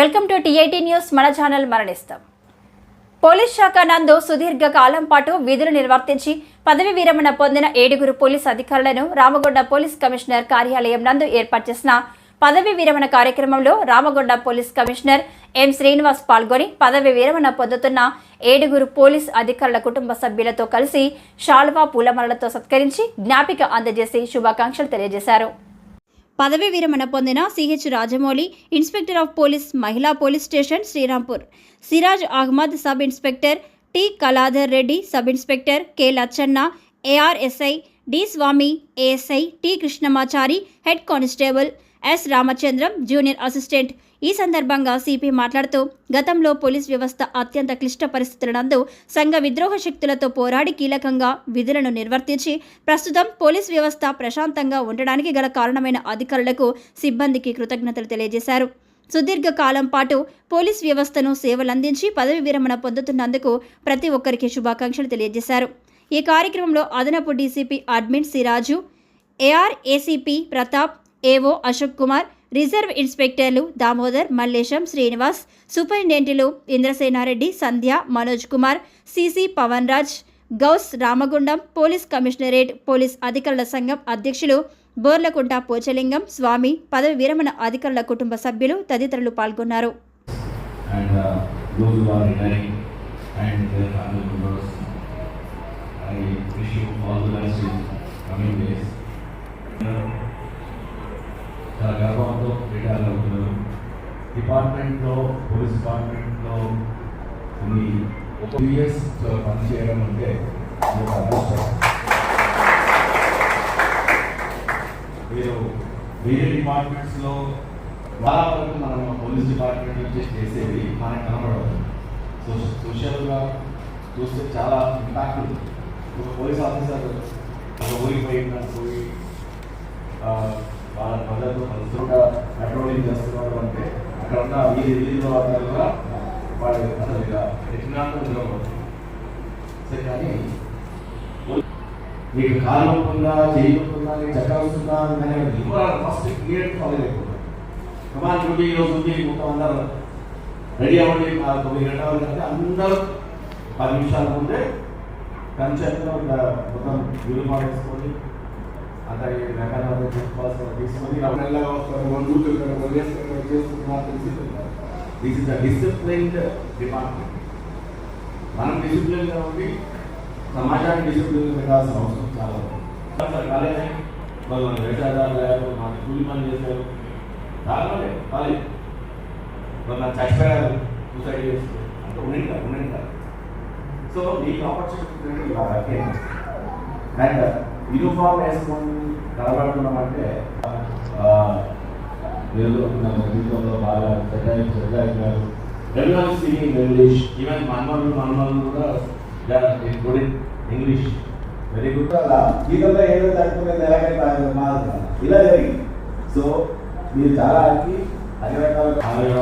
Welcome to TIT news. మన channel మరణిస్తాం. Police శాఖ నందు సుదీర్ఘ కాలం పాటు విధులు నిర్వర్తించి పదవి విరమణ పొందిన ఏడుగురు పోలీస్ అధికారులను రామగొండ పోలీస్ కమిషనర్ కార్యాలయం నందు ఏర్పాటు చేసిన పదవి విరమణ కార్యక్రమంలో Ramagonda police commissioner M Srinivas పాల్గొని పదవి విరమణ పొందుతున్న ఏడుగురు పోలీస్ అధికారుల కుటుంబ సభ్యులతో కలిసి షాల్వా పూలమరలతో సత్కరించి జ్ఞాపిక అందజేసి శుభాకాంక్షలు తెలియజేశారు. పదవి విరమణ పొందిన CH Rajamouli inspector of police మహిళా police station Srirampur. Siraj Ahmed sub inspector T Kaladhar Reddy sub inspector K Lachanna ARSI D Swamy ASI T Krishnamachari head constable S Ramachandram junior assistant. ఈ సందర్భంగా CP మాట్లాడుతూ గతంలో police వ్యవస్థ అత్యంత క్లిష్ట పరిస్థితుల నందు సంఘ విద్రోహ శక్తులతో పోరాడి కీలకంగా విధులను నిర్వర్తించి ప్రస్తుతం పోలీస్ వ్యవస్థ ప్రశాంతంగా ఉండడానికి గల కారణమైన అధికారులకు సిబ్బందికి కృతజ్ఞతలు తెలియజేశారు. సుదీర్ఘ కాలం పాటు పోలీస్ వ్యవస్థను సేవలందించి పదవి విరమణ పొందుతున్నందుకు ప్రతి ఒక్కరికి శుభాకాంక్షలు తెలియజేశారు. ఈ కార్యక్రమంలో అదనపు DCP admin Siraju AR ACP Pratap AO Ashok Kumar reserve ఇన్స్పెక్టర్లు Damodar Mallesham Srinivas సూపరింటెండెంట్లు Indrasena Reddy Sandhya Manoj Kumar CC Pavan Raj Gous Ramagundam police commissionerate police అధికారుల సంఘం అధ్యక్షులు బోర్లకుంట పోచలింగం స్వామి పదవి విరమణ అధికారుల కుటుంబ సభ్యులు తదితరులు పాల్గొన్నారు and uh, their family members. I wish you all the best in coming days. చాలా గర్వంతో రిటైర్ అవుతున్నారు డిపార్ట్మెంట్లో పోలీస్ డిపార్ట్మెంట్లో కొన్ని ఒక టూ ఇయర్స్ పనిచేయడం అంటే ఒక అదృష్టం మీరు వేరే డిపార్ట్మెంట్స్లో చాలా వరకు మనం పోలీస్ డిపార్ట్మెంట్ నుంచి చేసేది మనకు కనబడదు సో సోషల్గా చూస్తే చాలా ఇంపాక్ట్ ఉంది. ఒక పోలీస్ ఆఫీసర్ ఒక ఊరికి పోయి పోయి ఆ, వాళ్ళ ప్రజలతో పెట్రోలింగ్ చేస్తున్నారు అంటే అక్కడ ఉన్న వీధి వీధిలో కూడా వాళ్ళు అసలు ఇక ఎట్టినాళ్ళు సరే కానీ మీకు కాలు ఉంటుందా చేయి ఉంటుందా నీకు చక్కెర వస్తుందా అనేది ఫస్ట్ క్లియర్ ఫాలో అయిపోతుంది కమాన్ డ్యూటీ ఈరోజు ఉంది మొత్తం అందరూ రెడీ అవ్వండి ఆ తొమ్మిది గంటల వరకు అంటే అందరూ పది నిమిషాల ముందే కంచెట్లో మొత్తం యూనిఫామ్ వేసుకొని అంతా ఈ రకాల తీసుకొని దిస్ ఇస్ డిసిప్లైన్డ్ డిపార్ట్మెంట్ మనం డిసిప్లిన్గా ఉండి సమాజాన్ని డిసిప్లిన్ పెట్టాల్సిన అవసరం చాలా ఉంది. కాలేజ్ వాళ్ళు మన వ్యవసాయదారులు అయ్యారు మన కూలి పని చేశారు. రాలే కాలేజ్. వాళ్ళు నా చచ్చిపోయారు సూసైడ్ చేస్తారు అంటే ఉండింటారు ఉండింటారు సో నీకు ఆపర్చునిటీ అండ్ యూనిఫామ్ వేసుకొని కనబడుతున్నామంటే మీరు నా జీవితంలో బాగా సెట్ అయ్యి సెట్ అయిపోయారు ఎవరి స్పీకింగ్ ఇంగ్లీష్ ఈవెన్ మనమలు మనమలు కూడా గుడ్ ఇంగ్లీష్. వెరీ గుడ్ అలా జీవితంలో ఏదో తట్టుకునేది ఎలాగైతే మారుతున్నాను ఇలా జరిగింది. సో మీరు చాలా అన్ని రకాల ఆరోగ్య